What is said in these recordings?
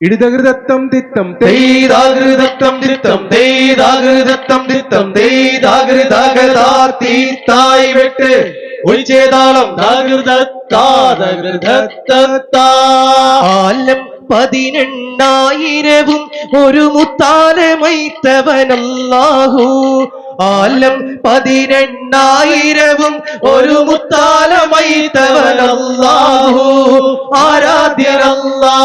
ഇടുതകൃതത്തം തിത്തം തെയ്താകൃതത്തം ദിത്തം തിത്തം ദിത്തം തീർത്തായി വിട്ട് ഒരു ചേതാളം ആലം പതിനെണ്ണായിരവും ഒരു മുത്താലമൈത്തവനല്ലാഹു ആലം പതിനെണ്ണായിരവും ഒരു മുത്താലമൈത്തവനല്ലാഹു ആരാധ്യനല്ലാ.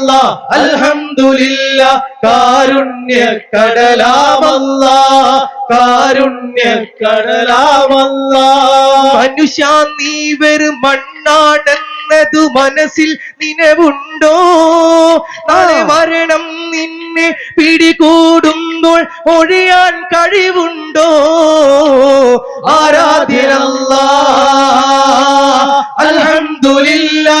ആരാധ്യനല്ല അൽഹംദുലില്ല കാരുണ്യ കടലാമല്ല കാരുണ്യ കടലാമല്ല മനുഷ്യ നീ വെറും മണ്ണാടെന്നതു മനസ്സിൽ നിലവുണ്ടോ? നാളെ മരണം നിന്നെ പിടികൂടുമ്പോൾ ഒഴിയാൻ കഴിവുണ്ടോ? ആരാധ്യനല്ല അൽഹംദുലില്ലാ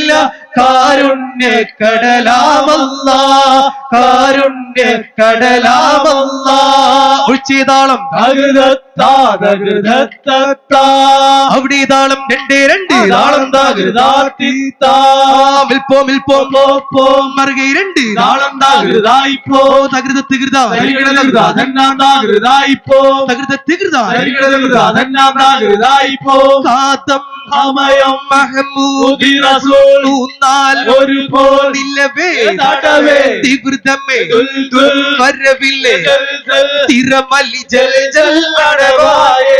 കാരുണ്യ കടലാമല്ല കാരുണ്യ കടലാമല്ല ഉച്ചിതാളം അവിടെ താളം രണ്ട് രണ്ട് താളം മിൽപ്പോ മിൽപ്പോ പോ മറുകை രണ്ട് താളം പോ തകൃത തികൃത തകൃത തികൃതായി പോ കാത്തം സമയം മഹമ്മൂദി റസൂൽ ഊന്നാൽ ഒരു പോൽ നിലവേ. തടവേ തികൃതമേ ദുൽദുൽ വരവില്ലേ. തിരമലി ജൽ ജൽ നടവായേ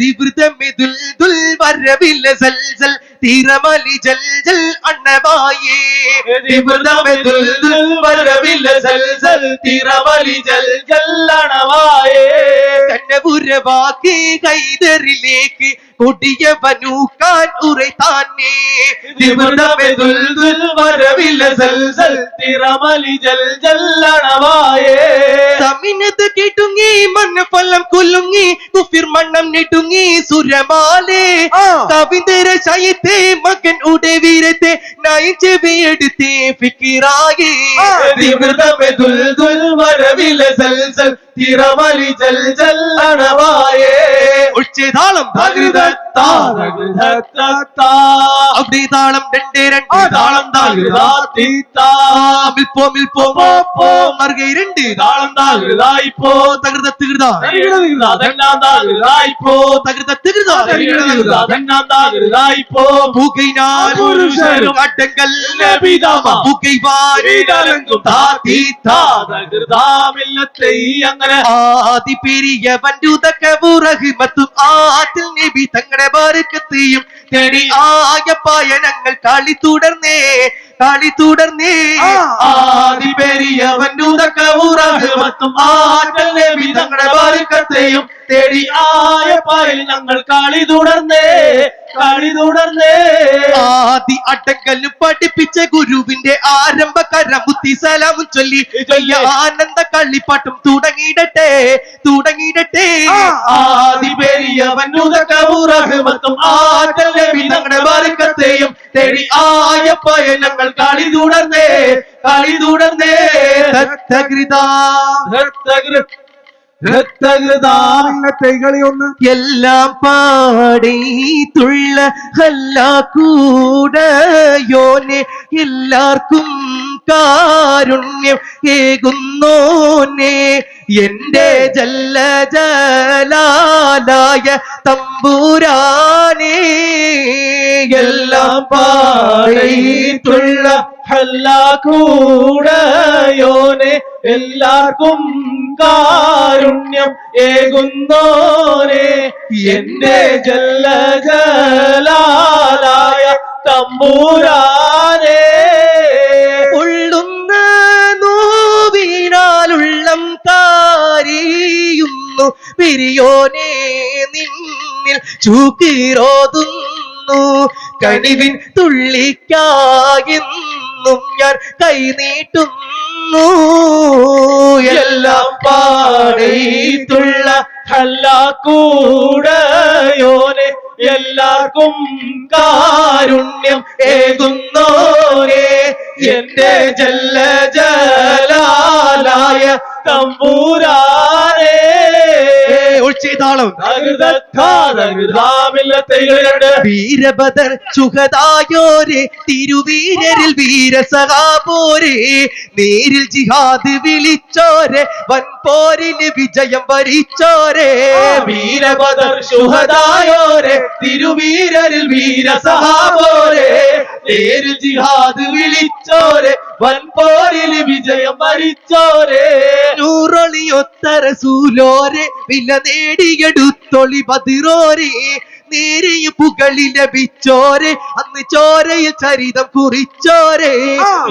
തിവൃതമേ ദുൽ ദുൽ വരവില്ല. സൽ സൽ തിരമലി ജൽ ജൽ അണ്ണവായേ വരവില്ല ജൽ ജൽ തിരമലി ജൽ ജൽ അണവായേ. കണ്ണപുരവാക്കി കൈതറിലേക്ക് കൊടിയ വനൂക്കാൻ ഉറത്താനേ വരവില്ല സൽ സൽ തിരമലി ജൽ ജൽ അണവായേ. തമിനത് കിട്ടുങ്ങി മണ്ണ് ഫലം കൊല്ലുങ്ങി കുഫിർ മണ്ണം നെട്ടുങ്ങി സുരമാലേ. ആ. മകൻ ഉടവീരത്തെ നയം ചെവിയെടുത്തേ ഫിക്കിറായേ. വരവില സൽസൽ திறமலி ஜல் ஜல் அணவாயே. உச்சிதாளம் அப்படி தாளம் ரெண்டே ரெண்டு. தாளம் தாழ்கிறதா தீத்தா. மில்போ மில்போ போ போ. மருகை ரெண்டு. தாளம் தாழ்கிறதா இப்போ தகிர்த திகிர்தா தகிர்தா தண்ணாந்தாழ்கிறதா இப்போ தகிர்த திகிர்தா தகிர்தா தண்ணாந்தாழ்கிறதா இப்போ பூகை நான் புருஷரும் அட்டங்கள் நபிதாமா. பூகை வாரி தரங்கும் தா தீத்தா. தகிர்தா மில்லத்தை அங்க അങ്ങനെ ആദി പെരിയവൻ ഉതക ആദിൽ നബി തങ്ങളുടെ ബാരക്കത്തെയും തേടി ആയ പായനങ്ങൾ കളി തുടർന്നേ കളി തുടർന്നേ. ആദി പെരിയവൻ ഉതക ആദിൽ നബി തങ്ങളുടെ ബാരക്കത്തെയും തേടി ആയ പായൽ ഞങ്ങൾ കളി തുടർന്നേ. കളി തുടർന്നേ. ആദി അടക്കൽ പഠിപ്പിച്ച ഗുരുവിന്റെ ആരംഭ കരമുത്തി സലാമും ചൊല്ലി. ചൊല്ലി. ആനന്ദ കള്ളിപ്പാട്ടും തുടങ്ങിയിടട്ടെ തുടങ്ങിയിടട്ടെ. ആദി പെരിയവൻ ഉദകമുറഹമത്തും ആറ്റൽ നബി തങ്ങളുടെ ബർക്കത്തെയും തേടി ആയ പയനങ്ങൾ കളി തുടർന്നേ കളി തുടർന്നേ. തത്തകൃതാ കളി ഒന്ന് എല്ലാം പാടി തുള്ള ഹല്ല കൂടയോനെ എല്ലാവർക്കും കാരുണ്യം ഏകുന്നോനെ. എന്റെ ജല്ല ജലാലായ തമ്പുരാനേ എല്ലാം പാടി തുള്ള പാടിയിട്ടുള്ള കൂടയോനെ എല്ലാവർക്കും കാരുണ്യം ഏകുന്നോനെ. എന്റെ ജല്ല ജലാലായ തമ്പൂരാനെ. ഉള്ളുന്ന നോവിനാലുള്ളം താരിയുന്നു പിരിയോനെ നിന്നിൽ ചൂക്കിറോതുന്നു കണിവിൻ തുള്ളിക്കായെന്നും ഞാൻ കൈനീട്ടുന്നു എല്ലാം പാടീത്തുള്ള ഹല്ലാക്കൂടയോനെ എല്ലാവർക്കും കാരുണ്യം ഏകുന്നോരെ എന്റെ ജല്ല ജലാലായ തമ്പൂരാനേ. തകൃതാമില്ലത്തൈകളുണ്ട് വീരഭദർ സുഖതായോരെ തിരുവീരരിൽ വീരസഹാപോരെ നേരിൽ ജിഹാദ് വിളിച്ചോരെ വൻപോരിന് വിജയം വരിച്ചോരെ. വീരഭദർ സുഹദായോരെ തിരുവീരരിൽ വീരസഹാപോരെ നേരിൽ ജിഹാദ് വിളിച്ചോരെ വൻപോരിൽ വിജയം വരിച്ചോരെ. നൂറൊളിയൊത്തര സൂലോരെ വില നേടിയെടുത്തൊളി ബദിറോരെ നേരിയ പുകളി ലഭിച്ചോരെ. അന്ന് ചോരയിൽ ചരിതം കുറിച്ചോരെ.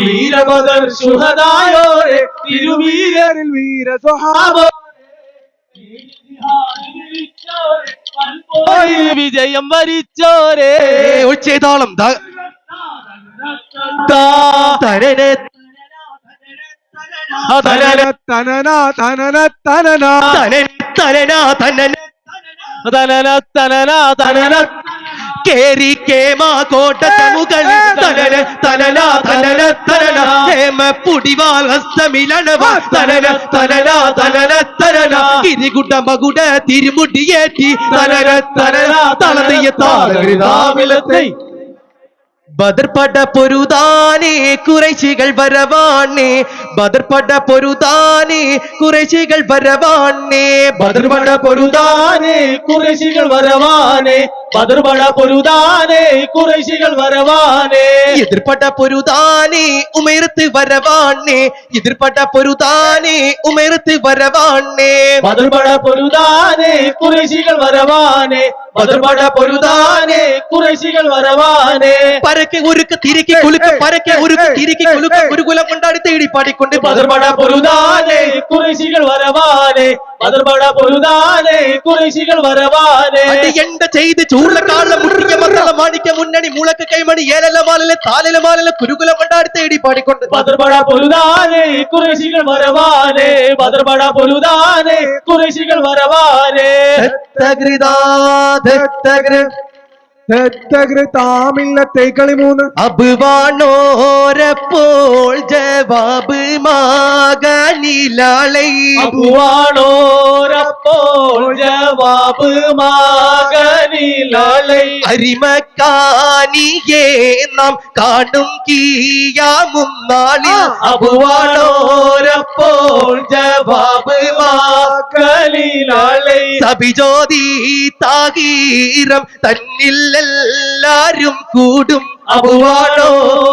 വീരമതർ ശുഹദായോരെ തിരുവീരരിൽ വീര വൻപോരിൽ വിജയം വരിച്ചോരെ. ഒഴിച്ചതാളം താ തരനെ കേറി കേമാ കോട്ടത്തെ മുകളിൽ തനന തനന തനന തനന. ഹേമ പുടിവാൽ ഹസ്തമിലണവ തനന തനന തനന തനന. കിരികുട്ട മകുട തിരുമുടിയേറ്റി തനന തനന തളതിയ താളകൃതാമിലത്തെ ബദർപട പൊരുതാനേ കുറേശികൾ വരവാണേ. ബദർപട പൊരുതാനേ കുറേശികൾ വരവാണേ. ബദർബട പൊരുതാനേ കുറേശികൾ വരവാനേ ബദർബട പൊരുതാനേ കുറേശികൾ വരവാനേ എതിർപട പൊരുതാനേ ഉമേർത്ത് വരവാണേ. എതിർപട പൊരുതാനേ ഉമേർത്ത് വരവാണേ. ബദർബട പൊരുതാനേ കുറേശികൾ വരവാനേ ബദർബട പൊരുതാനേ കുറേശികൾ വരവാനേ പരക്കെ ഒരുക്ക് തിരികെ കുലുക്ക് പരക്കെ ഒരുക്ക് തിരികെ കുലുക്ക് ഗുരുകുലം കൊണ്ടാടി തേടി പാടിക്കൊണ്ട് ബദർബട പൊരുതാനേ കുറേശികൾ വരവാനേ ബദർബട പൊരുതാനേ കുറേശികൾ വരവാനേ എണ്ട ചെയ്ത് ചൂളക്കാള മുട്ടിയ മത്തള മാണിക്ക മുന്നണി മുളക്ക് കൈമണി ഏലല മാലല താലല മാലല കുരുകുലം കൊണ്ടാടി തേടി പാടിക്കൊണ്ട് ബദർബട പൊരുതാനേ കുറേശികൾ വരവാനേ ബദർബട പൊരുതാനേ കുറേശികൾ വരവാനേ ദത്തകൃതാ ദത്തകൃ തെറ്റകൃതാമില്ല തേക്കളി മൂന്ന്. അബുവാണോരപ്പോൾ ജവാബ് മാകനിലാളൈ അബുവാണോരപ്പോൾ ജവാബ് മകനിലളൈ അരിമക്കാനിയെ നാം കാണും കീയാമും നാളിൽ അപുവാണോരപ്പോൾ ജവാബ് മകനിലളൈ സബിജോതി താകീരം തന്നിൽ എല്ലാരും കൂടും. അപുവാണോരപ്പോൾ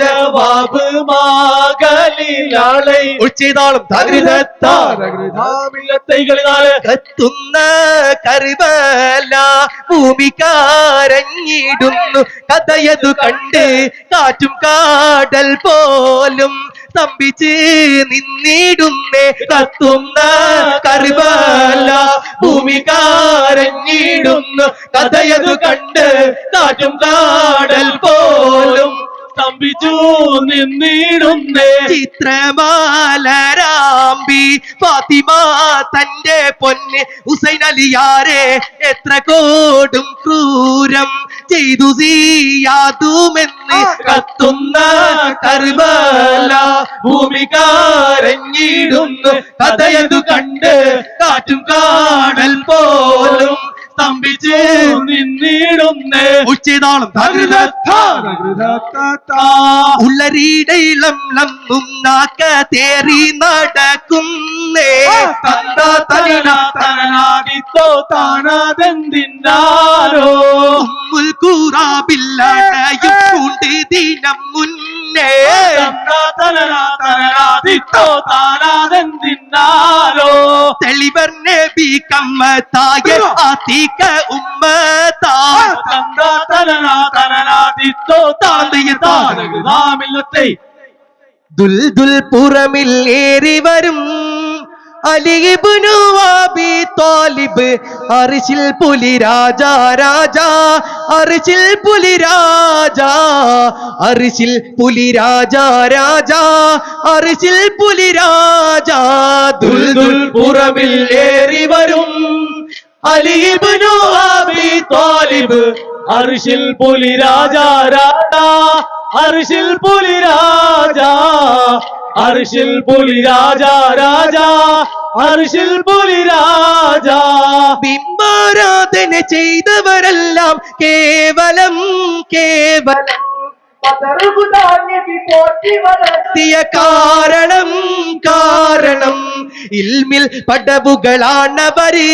ജവാബ് മകനിലളൈ ഉച്ചതാളം തകൃതത്താ കത്തുന്ന കറിവല ഭൂമിക്കാരഞ്ഞിടുന്നു കഥയതു കണ്ട് കാറ്റും കാടൽ പോലും സ്തംഭിച്ച് നിന്നിടുന്നേ. കത്തുന്ന കറിവല്ല ഭൂമിക്കാരഞ്ഞിടുന്നു കഥയതു കണ്ട് കാറ്റും കാടൽ പോലും സ്തംഭിച്ചു നിന്നിടുന്നേ. ചിത്രമാലരാമ്പി ഫാത്തിമ തന്റെ പൊന്ന് ഹുസൈൻ അലിയാരെ എത്ര കോടും ക്രൂരം ചെയ്തു സീയാതുമെന്ന് കത്തുന്ന കർബല ഭൂമികാരഞ്ഞിടുന്നു. കഥയതു കണ്ട് കാറ്റും കാണൽ പോലും സ്തംഭിച്ച് നിന്നിടുന്നേ. ഉച്ചിതാളം തകൃതത്താ ലംബുന്നാക്ക തേറി നടക്കുന്നേ. തന്ത തലിന തനനാദിത്തോ താനാതെന്തിന്നാരോ. ഉമ്മുൽ കൂറാബില്ലടയും കൊണ്ട് ദിനം മുന്നേ. തനനാദിത്തോ താനാതെന്തിന്നാരോ. തെളിവർ നബി കമ്മത്തായ പുറമിൽ ഏറി വരും. അലിബുനു അബി താലിബ്. അറിശിൽ പുലി രാജ രാജ. അറിശിൽ പുലി രാജ. അറിശിൽ പുലി രാജ രാജ. അറിശിൽ പുലി രാജ. ദുൽ ദുൽ പുറമിൽ ഏറി വരും. അലീബിനു അബി താലിബ്. അർഷിൽ പുലി രാജ രാജ അർഷിൽ പുലി രാജാ. അർഷിൽ പുലി രാജാ രാജാ. അർഷിൽ പുലി രാജാ. ബിംബാരാധന ചെയ്തവരെല്ലാം കേവലം കേവലം. ിയ കാരണം കാരണം. ഇൽമിൽ പടവുകളാണവര്.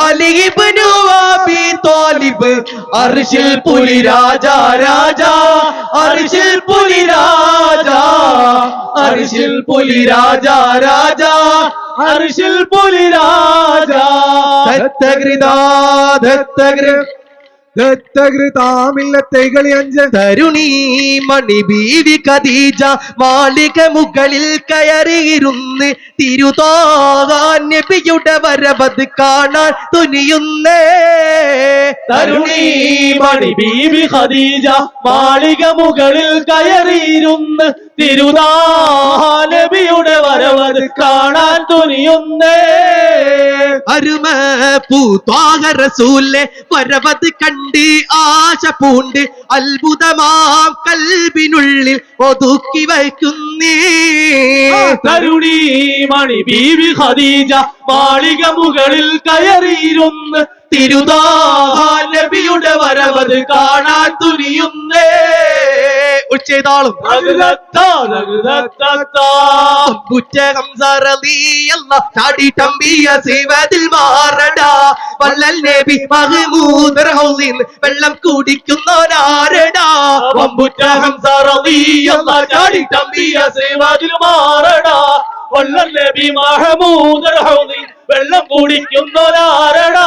അലിബിനു അബി താലിബ് അർഷിൽ പുലി രാജ രാജ അർഷിൽ പുലി രാജ അർഷിൽ പുലി രാജ രാജ അർശിൽ പുലി രാജ. ദത്തകൃതാ ദത്തകൃ തരുണി മണി ബീവി ഖദീജ മാളിക മുകളിൽ കയറിയിരുന്ന് തിരുതാകാൻ നബിയുടെ വരവത് കാണാൻ തുനിയുന്നേ. തരുണി മണി ബീബി ഖദീജ മാളിക മുകളിൽ കയറിയിരുന്ന് തിരുതാനബിയുടെ വരവത് കാണാൻ തുനിയുന്നേ. അരുമ പൂത്വാക റസൂലെ വരവത് കണ്ട് ആശ പൂണ്ട് അത്ഭുതമാം കൽബിനുള്ളിൽ ഒതുക്കി വയ്ക്കുന്നേ. തരുണി മണി ബീവി ഖദീജ മാളിക മുകളിൽ കയറിയിരുന്ന് തിരുതാഹാനബിയുടെ വരവത് കാണാൻ തുനിയുന്നേ. ഉച്ചതാളും ചാടി തമ്പിയ സേവതിൽ മാറടാ. വല്ലൽ നബി വെള്ളം കുടിക്കുന്നവനാരടാ? വമ്പുറ്റ ഹംസ ചാടി തമ്പിയ മാറടാ. വല്ലൽ നബി വെള്ളം കുടിക്കുന്നൊരാരടാ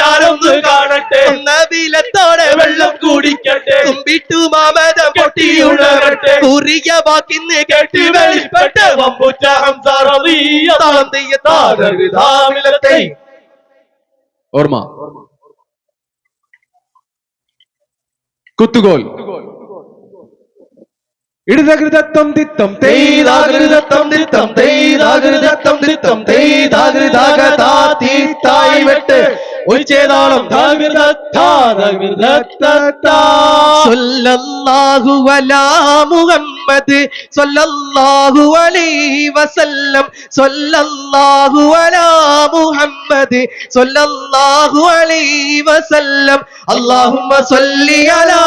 ഞാനൊന്ന് കാണട്ടെ. നബിലത്തോടെ വെള്ളം വെള്ളം കുടിക്കട്ടെ. തുമ്പിട്ടു മാമത പൊട്ടിയുണരട്ടെ. കുറിയ വാക്കിന്ന് കെട്ടി വെളിപ്പെട്ട് വമ്പുറ്റ ഹംസ ഓർമ്മ. കുത്തുകോൽ. ഇടതകൃതത്വം തിത്തം തെയ്താകൃതത്വം തിത്തം തെയ്താകൃതത്വം തിത്തം തെയ്താകൃതാകതാ തീത്തായി വെട്ട്. തകൃതത്താ. സല്ലല്ലാഹു അലാ മുഹമ്മദ് സല്ലല്ലാഹു അലൈഹി വസല്ലം സല്ലല്ലാഹു അലാ മുഹമ്മദ് സല്ലല്ലാഹു അലൈഹി വസല്ലം അല്ലാഹുമ്മ സല്ലി അലാ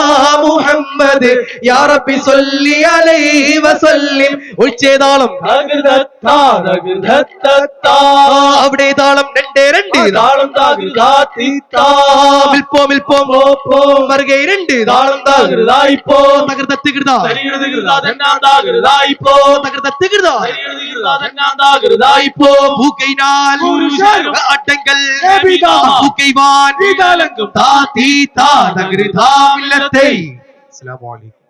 മുഹമ്മദ് യാ റബ്ബി സല്ലി അലൈഹി വസല്ലം തകൃതത്താ. അവിടെ താളം രണ്ട് രണ്ട് താളം. മിൽപ്പോ മിൽപ്പോ പോ. മറുകൈ രണ്ട് താളം തകൃതായിപ്പോ. തകൃതത്തികൃത തരികിടതികിടതാ, തെന്നാം തരികിടതികിടതാ, തെന്നാം തകൃതായിപ്പോ. പൂക്കൈനാൽ അട്ടങ്കൽ. പൂക്കൈവാൻ താ തീ താ തകൃതാ മില്ലത്തൈ അസ്സലാമു അലൈക്കും